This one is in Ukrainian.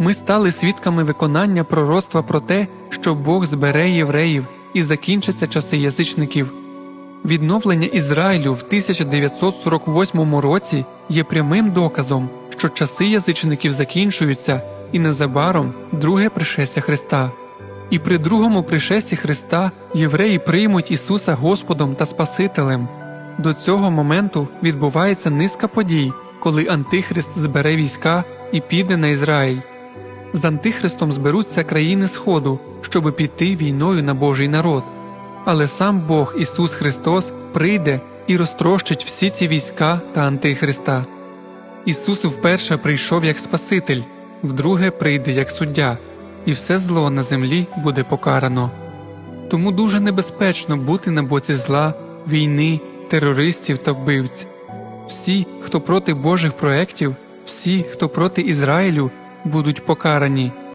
Ми стали свідками виконання пророцтва про те, що Бог збере євреїв і закінчаться часи язичників. Відновлення Ізраїлю в 1948 році є прямим доказом, що часи язичників закінчуються і незабаром друге пришестя Христа. І при другому пришесті Христа євреї приймуть Ісуса Господом та Спасителем. До цього моменту відбувається низка подій, коли Антихрист збере війська і піде на Ізраїль. З Антихристом зберуться країни Сходу, щоби піти війною на Божий народ. Але сам Бог Ісус Христос прийде і розтрощить всі ці війська та Антихриста. Ісус вперше прийшов як Спаситель, вдруге прийде як суддя, і все зло на землі буде покарано. Тому дуже небезпечно бути на боці зла, війни, терористів та вбивць. Всі, хто проти Божих проєктів, всі, хто проти Ізраїлю, будуть покарані.